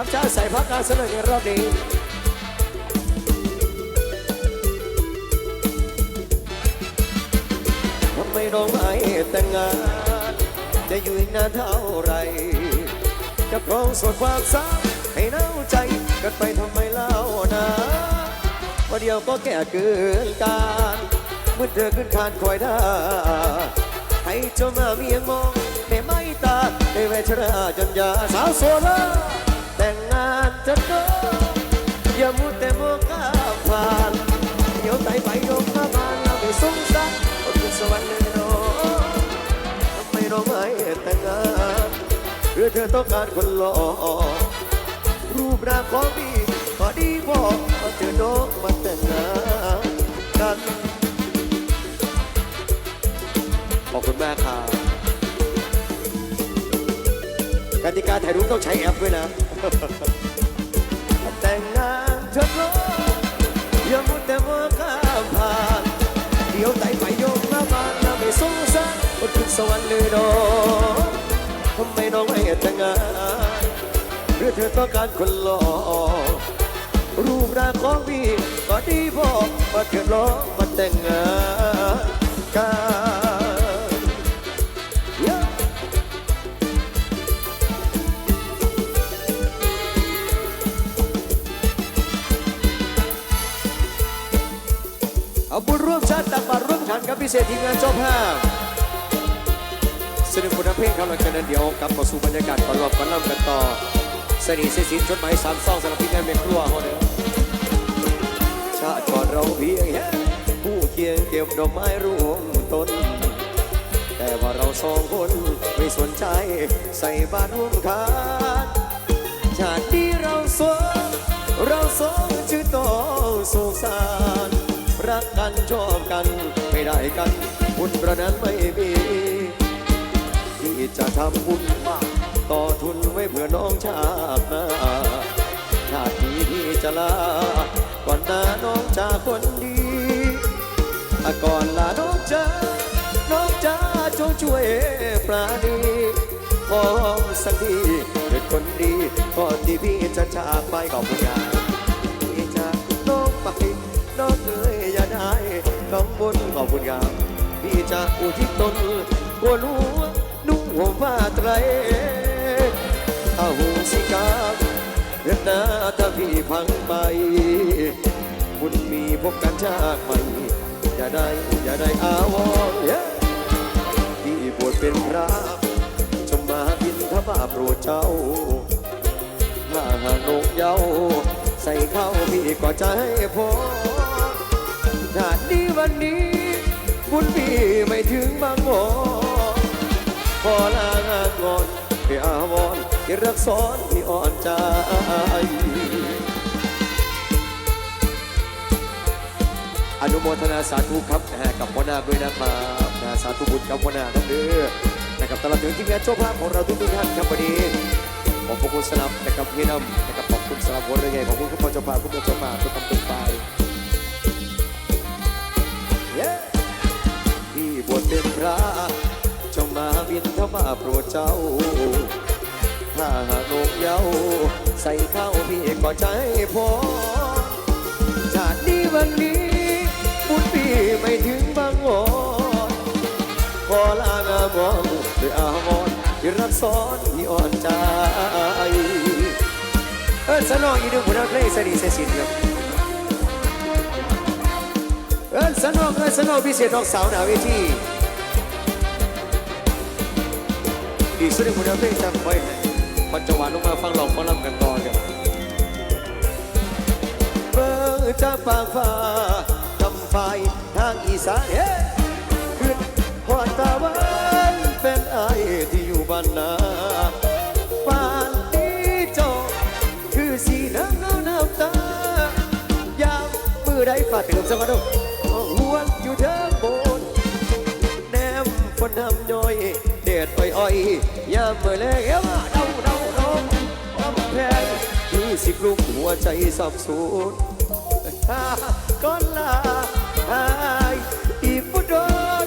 ามชาใส่พักการเสนอในรอบนี้ทำไมน้องไม่แต่งงาน จะอยู่นานเท่าไร จะครองสดความสาวให้เน่าใจกันไปทำไมเล่านะว่าเดียวก็แก่เกินการเมื่อเธอขึ้นคานคอยได้ให้เจ้ามาเมียงมองแต่ไม่ตาได้แวชราจนยาสาวโซล่า จะโดอย่ามุดแต่มองข้าผ่านเดี๋ยวไตไปยกมาบ้านเราไปสงสารคนขึ้นสวรรค์เลยเนาะทำไมเราไม่แต่งงานหรือเธอต้องการคนหล่อรูปร่างของพี่ก็ดีพอมาเจอน้องมาแต่งงานกันขอบคุณมากครับกติกาถ่ายรูปต้องใช้แอปด้วยนะ แต่งงานเถอะเนาะอย่ามัวแต่มองข้ามผ่านเดี๋ยวไต่ไปโยกมาบานเราไม่สงสารคนขึ้นสวรรค์เลยดอกทำไมน้องไม่แต่งงานหรือเธอต้องการคนหล่อรูปร่างของพี่ก็ดีพอกมาเกิดร้องมาแต่งงาน เศษทีมงานเจ้าภาพสนุกคุณเพลงกำลังกันนั้นเดี๋ยวกลับมาสู่บรรยากาศก่อนรอบก่อนล่ำกันต่อสนิทเสียสินจดหมายสามซองสำหรับพี่งานเมครัวเขาเด้อชาติก่อนเราเพียงแค่ผู้เคียงเก็บดอกไม้รวมต้น แต่ว่าเราสองคนไม่สนใจใส่บาตรร่วมขันชาติที่เราสอง รักกันชอบกัน ไม่ได้กันบุญประนั้นไม่มีที่จะทำบุญมากต่อทุนไว้เพื่อน้องชาติหน้าชาตินี้ที่จะลา ก่อนหน้าน้องจากคนดีก่อนลาน้องจ้าน้องจ้าจงช่วยปราณีขอสักทีเป็นคนดีก่อนที่พี่จะจากไปขอบคุณครับพี่จากน้องไปน้องเอ๋ย กังวลขอบคุณครับพี่จะอุทิศตนกลัวนุ่งห่มผ้าไตรอาหูสิกาเดือนหน้าถ้าพี่พังไป คุณมีพบกันชาติใหม่อย่าได้อย่าได้อาวรณ์เย้พี่บวชเป็นพระจงมาบินทบาทโปรดเจ้าถ้าหานกเย้าใส่เข้าพี่ก็ใจพอ ชาตินี้วันนี้บุญพี่ไม่ถึงบางหมอขอลางานก่อนไปอาวรณ์ที่รักซ้อนที่อ่อนใจอนุโมทนาสาธุครับนะฮะกับพ่อนาคด้วยนะครับนะสาธุบุญกับพ่อนาคทั้งเด้อนะครับตลอดถึงทีมงานเจ้าภาพของเราทุกทุกท่านครับวันนี้ขอบพระคุณสำหรับนะครับพี่น้ำนะครับขอบคุณสำหรับวันเรื่องใหญ่ขอบคุณคุณพ่อเจ้าภาพคุณแม่เจ้าภาพทุกคำเป็นไบวชเป็นพระจงมาบินเข้ามาโปรดเจ้า ถ้าหากนกเยาใส่ข้าวพี่ก็ใจพอชาตินี้วันนี้บุญพี่ไม่ถึงบางวอนขอลางามองด้วยอาวรณ์ที่รักซ้อนที่อ่อนใจ เออสนองอีกหนึ่งผลงานเพลงสนิทเสียสินครับ สนอกเอินสนอกพิเศษน้องสาวหนาเวทีอีกสุดหนึ่งผลงานเพลงจำไว้มันจะหวานลงมาฟังลองฟังลำกันต่อกันเบิ่งจากฟางฟ้าทำไฟทางอีสานเฮ้ขึ้นหอดตาวันเป็นไอที่อยู่บ้านนาปานนี้เจ้าคือสีน้ำเงาน้ำตายามมือได้ฝาดเติมสมาธิ ดอยู่เดิมโบนแนมฝนน้ำย่อย เด็ดอ้อยอ้อยยามเมื่อแลงเอวเดาเดาเดาลำแพงยี่สิกลูกหัวใจสับสนก้อนลาหายอีกผู้น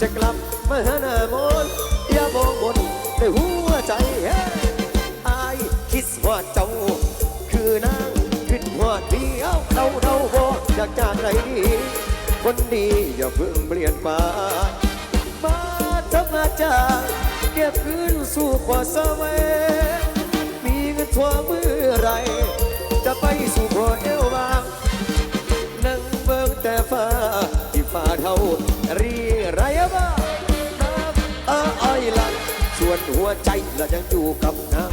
จะกลับมาหาหน้ามนอย่าบองบนในหัวใจไอาคิดว่าเจ้า คือนางขึ้นหัวเดียวเดาเดาบอกอยากจากไหน คนดีอย่าเพิ่งเปลี่ยนไปมาทำมาจากเก็บคืนสู่ขวาสมัยมีเงินทั่วมือไร จะไปสู่ขวเอวบางนั่งเบิ่งแต่ฟ้าที่ฟ้าเท่ารีไรบ้างน้ำอ้อยลันส่วนหัวใจและยังอยู่กับนา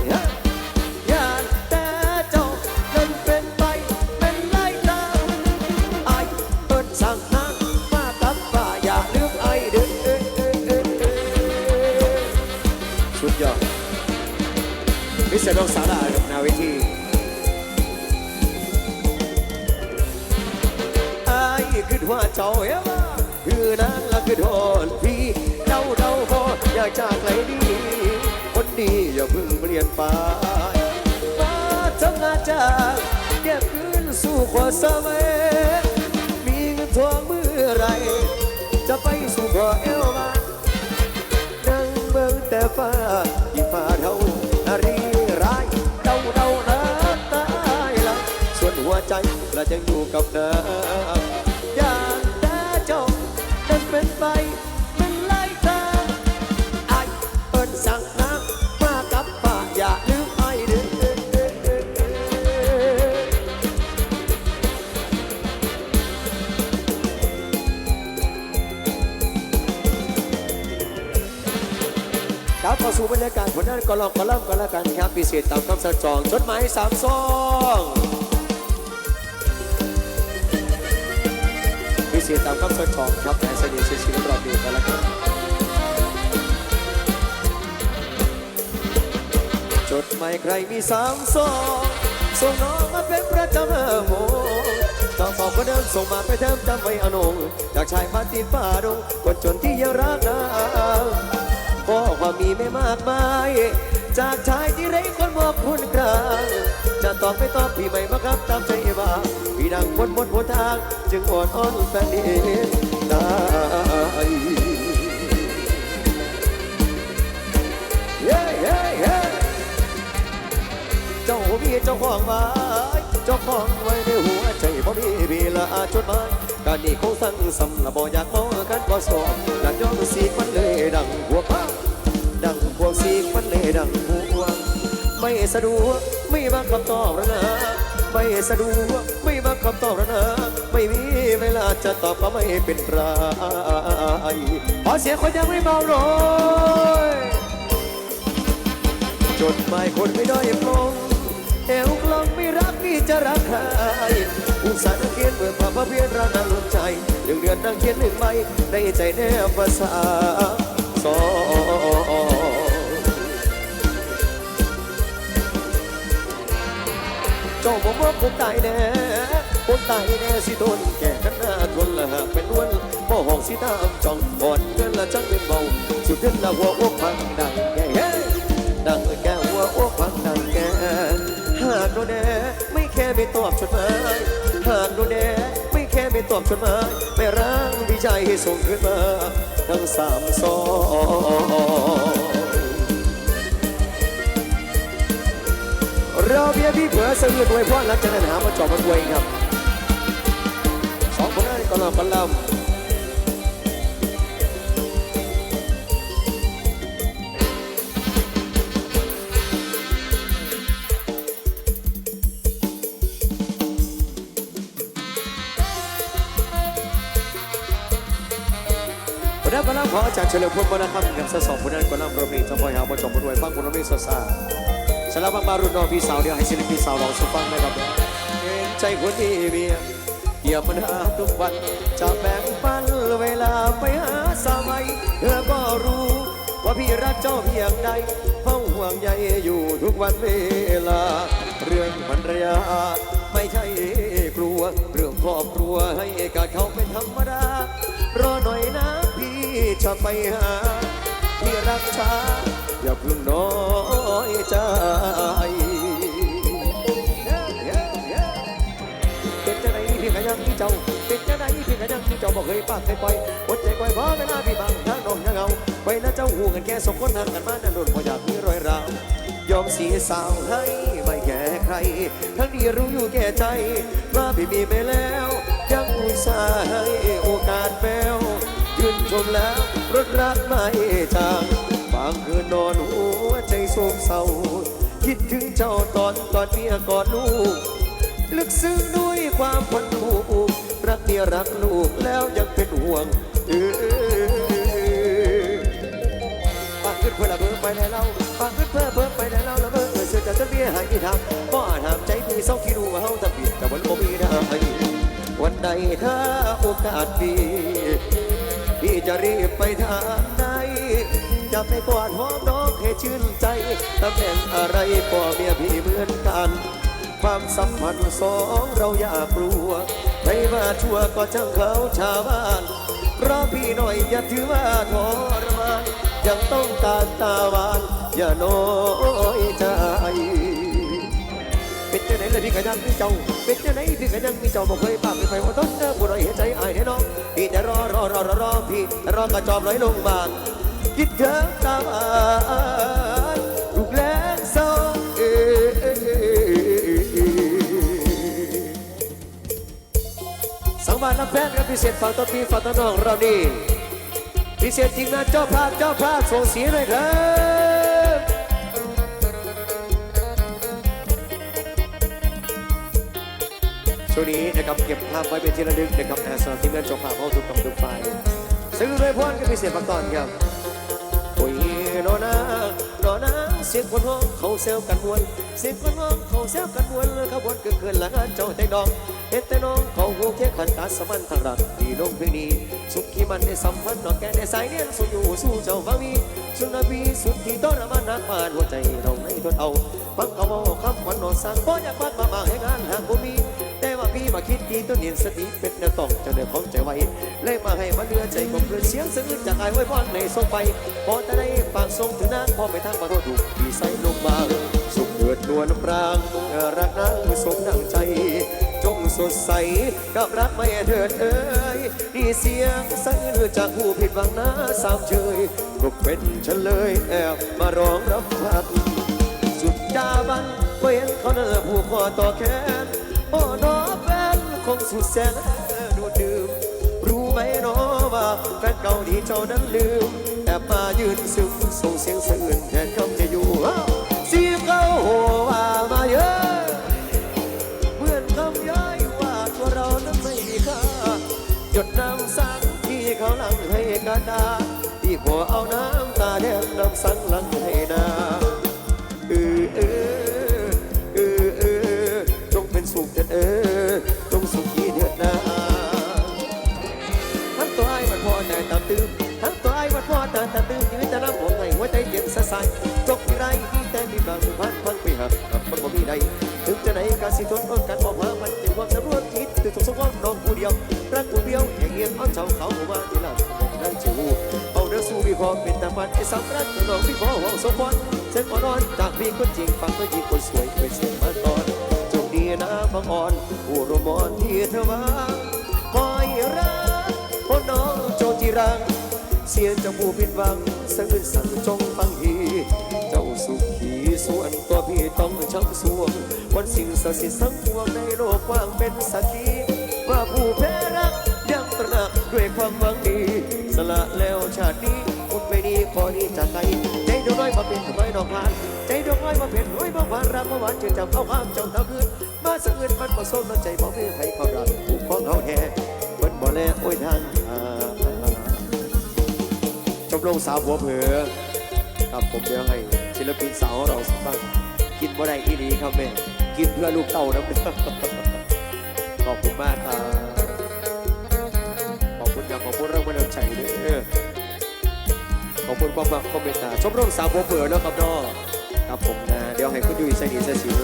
จากไหนดี คนดีอย่าเพิ่งเปลี่ยนไปมาทำงานจากเก็บคืนสู่ขวาสมัยมีเงินทองเมื่อไร จะไปสู่ขวาเอวมานั่งเบิ่งแต่ฟ้าที่ฟ้าเท่าอารีรายเดาเดานาตายละส่วนหัวใจละยังอยู่กับนา สู่บรรยากาศผลงานกอลองกอลัมก็แล้วกันครับพิเศษตามคำสั่งจองจดหมายสามซองพิเศษตามคำสั่งจองครับนายเสน่ห์เสียชีวิตรอบดีก็แล้วกันจดหมายใครมีสามซองส่งน้องมาเป็นประจำห้าโมงต้องบอกคนเดิมส่งมาไปเทิมจำไว้อนงจากชายพันตีป่าดงคนจนที่ยังรักนาง บอกว่ามีไม่มากมาย จากชายที่ไร้คนบอกคุณกลางจะตอบไม่ตอบพี่ไม่บังคับตามใจบ้าพี่ดังบนบนบนทาง จึงอ่อนอ่อนแฟนได้เย้เย้เย้เจ้ามีเจ้าของไว้เจ้าของไว้ในหัวใจบ่มีเวลาจดหมายการนี้คงสั่งสำละบ่อยากมองกันก็สอบอยากย้อนสีมันเลยดังหัวพ้า ดังพวกสีมันเลดังพวงไม่สะดวกไม่บังคำตอบแล้วนะ ไม่สะดวกไม่บังคำตอบแล้วนะ ไม่มีเวลาจะตอบก็ไม่เป็นไรขอเสียงคนยังไม่เบาหน่อยจดหมายคนไม่ด้อยปลงเอวกลองไม่รักนี่จะรักใครอุตส่าห์นั่งเขียนเมื่อพาพเพียรรักนั้นล้ใจหนึ่งเดือนนั่งเขียนหนึ่งใบในใจแนบภาษาสอง เจ้าบอกว่าผมตายแน่ผมตายแน่สิโดนแก่กันหน้าทนละหากเป็นนวลพ่อห้องสีตามจ้องก่อนเงินละจังเป็นเบาสุดเดือนละหัวอกพังดังแก่ดังแก่หัวอกพังดังแก่หากโดนแน่ไม่แค่ไม่ตอบจดหมายหากโดนแน่ไม่แค่ไม่ตอบจดหมายไม่ร่างดีใจให้ส่งขึ้นมาทั้งสามซอง เราเบียร์พี่เผื่อสะอื้ว้เพราะรักจะนันหามาจอบมันไว้ครับสองคนนั้นก็ลำกันลำวันนั้นก็ลำขออาจารย์เฉลิมพลวรรณคำกับสะสองคนนั้นก็ลำรวมนี้จะคอยหามาจอบมันไว้ฟังคนเราไม่สดใสสารบังมารุ่นน้องพี่สาวเดียวให้ศิลปินสาวลองสุฟังนะครับเห็นใจคนที่เบียเกี่ยวปัญหาทุกวันจะแบ่งปันเวลาไปหาสามัยเธอก็รู้ว่าพี่รักเจ้าเพียงใดเฝ้าห่วงใยอยู่ทุกวันเวลา เรื่องภรรยาไม่ใช่กลัว เรื่องครอบครัวให้การเขาเป็นธรรมดารอหน่อยนะพี่จะไปหาที่รักช้า อย่าเพิ่งน้อยใจเป็นจะไหนพี่ก็ยังที่เจ้าเป็นจะไหนพี่ก็ยังที่เจ้าบอกเคยปากเคยปล่อยอดใจคอยเพราะเวลาพี่บังทางน้องยังเอาไปนะเจ้าหูกันแค่สองคนห่างกันมานั่นโดนพออยากมีรอยร้าวยอมเสียสาวให้ไม่แก่ใคร ทั้งที่รู้อยู่แก่ใจว่าพี่มีไปแล้ว ยังอุตส่าห์ให้โอกาสแมวยืนชมแล้วรถรักไม่จางางคืนนอนหัวใจโศกเศร้า คิดถึงเจ้าตอนกอดเมียกอดลูก ลึกซึ้งด้วยความพันผูกรักเมียรักลูกแล้วยังเป็นห่วงเออปากขึ้นเพื่อละเบอไปได้เล่าปากขึ้นเพื่อเพื่อไปได้เล่าละเบอเออเสือจะจะเมียหายที่ทำก็อาจหามใจพี่เศร้าคิดดูว่าเฮาทำผิดแต่วันบ่มีได้วันใดถ้าโอกาสดี พี่จะรีบไปทางไหนจะไปกอดหอมน้องให้ชื่นใจตำแหน่งอะไรพ่อเมียพี่เหมือนกัน ความสัมพันธ์สองเราอย่ากลัวไม่ว่าชั่วก็ช่างเขาชาวบ้านรอพี่หน่อยอย่าถือว่าทรมานยังต้องการตาหวานอย่าน้อยใจ ไหนเลยพี่กันยังมีเจ้า เป็นจังไหนพี่กันยังมีเจ้าบอกเคยปากเคยไปว่าต้นเด้อบุไรเห็นใจอายแน่น้องพี่แต่รอรอรอรอรอพี่รอกระจอบร้อยลงบาคิดถึงตาบานลูกแรงเศร้าเอ้สังวานน้ำแพนครับพิเศษฝากต้นพี่ฝากต้นน้องเรานี่พิเศษจริงนะเจ้าภาพเจ้าภาพส่งเสียงหน่อยครับ ช่วงนี้นะครับเก็บภาพไว้เป็นที่ระลึกนะครับแต่สำหรับทีมงานจบภาพของทุกกำทุกฝ่ายซื้อด้วยพรก็มีเสียงประกอบครับโอ้ยโนนะโนนะเสียงคนห้องเขาเซลกันมวนเสียงคนห้องเขาเซลกันมวนขบวนเกินเกินหลังเจ้าแต่ดองเฮ็ดแต่น้องเขาหูเทียขันตาสมันทางรักดีลงเพลงนี้สุขีมันในสัมพันธ์นอกแกในสายเนียนสู้อยู่สู้เจ้าฟังมีสุนบีสุดที่ต้นมันนักมานหัวใจเราในทนเอาฟังเขาบอกคำขวัญนอนสั่งบ่อยากบัดมาบางให้งานหากบ่มีีมาคิดดีต้นเนียนสติเป็นแนวต้องจะเดินของใจไว้เลยมาให้มาเลือใจกลมเกลือเสียงสะอื้นจากอายไว้พรในส่งไปพอจะได้ปากส่งถึงนั้นพอไปทางมาโทษถูกพี่ใส่ลงมาสุขเกิดนวลปรางรักนางสมดังใจ จงสดใสกับรักไม่เถิดเอ้ยนี่เสียงสะอื้นจากผู้ผิดหวังนะสามเชยก็เป็นเฉลยแอบมาร้องรับพัดสุดดาบันเว้นเขาเนอผู้คอต่อแขนโอ้น้อแฟน งสุดแสนดูดื่มรู้ไหมน้อว่าแฟนเก่าที่เจ้านั้นลืมแอบมายืนซึมส่งเสียงสะอื้นแทนคำจ สายจกที่ไรที่แต่มีบางพันพันไปหักกับมันบ่มีใดถึงจะไหนกาสิทนอดกันบอกว่ามันเป็นความสำรวจคิดถึงทุกสมองน้องผู้เดียวรักผู้เดียวแห่งเงียบเอาเจ้าเขาหัวที่หลังนั่งจูเอาเรื่องสู้มีพอเป็นตาฟันไอ้สำรักน้องพี่พอหวังสมพรเส้นอ่อนจากพี่คนจริงฟังก็ยิงคนสวยเป็นเสียงมาตอนจงดีนะบางอ่อนผู้รมอนที่เธอมาคอยรักพ่อน้องโจจิรัง สียเจ้าผู้ผิดหวังสะอื้นสั่งจงฟังทีเจ้าสุขีส่วนตัวพี่ต้องช้ำสวงวันสิ่งศักดิ์สิทธิ์ทั้งปวงในโลกกว้างเป็นสักขีว่าผู้แพ้รักยังตระหนักด้วยความหวังดี สละแล้วชาตินี้คุณไม่ดีพอดีจากใจใจดวงน้อยมาเป็นร้อยดอกพานใจดวงน้อยมาเป็นร้อยบอกผ่านรักเมื่อวานจึงจำเอาความเจ้าเท่าคืนมาสะอื้นมันผสมน้ำใจบอกไม่ให้เขารักผูกของเขาแท้เพิ่นบ่แลโอ้ยทางหา มรมสาวหัวเผือครับผมเดี๋ยวให้ศิลปินสาวของเราสักบ้างกินบ่ได้ที่ดีครับแม่กินเพื่อลูกเต่านะขอบคุณมากครับขอบคุณครับขอบคุณรางวัลน้ำใจด้วยขอบคุณความรักคอมเมนต์ตาชมรมสาวหัวเผือนะครับนาะครับผมนะเดี๋ยวให้คุณยุ้ยใส่ดีใส่สิว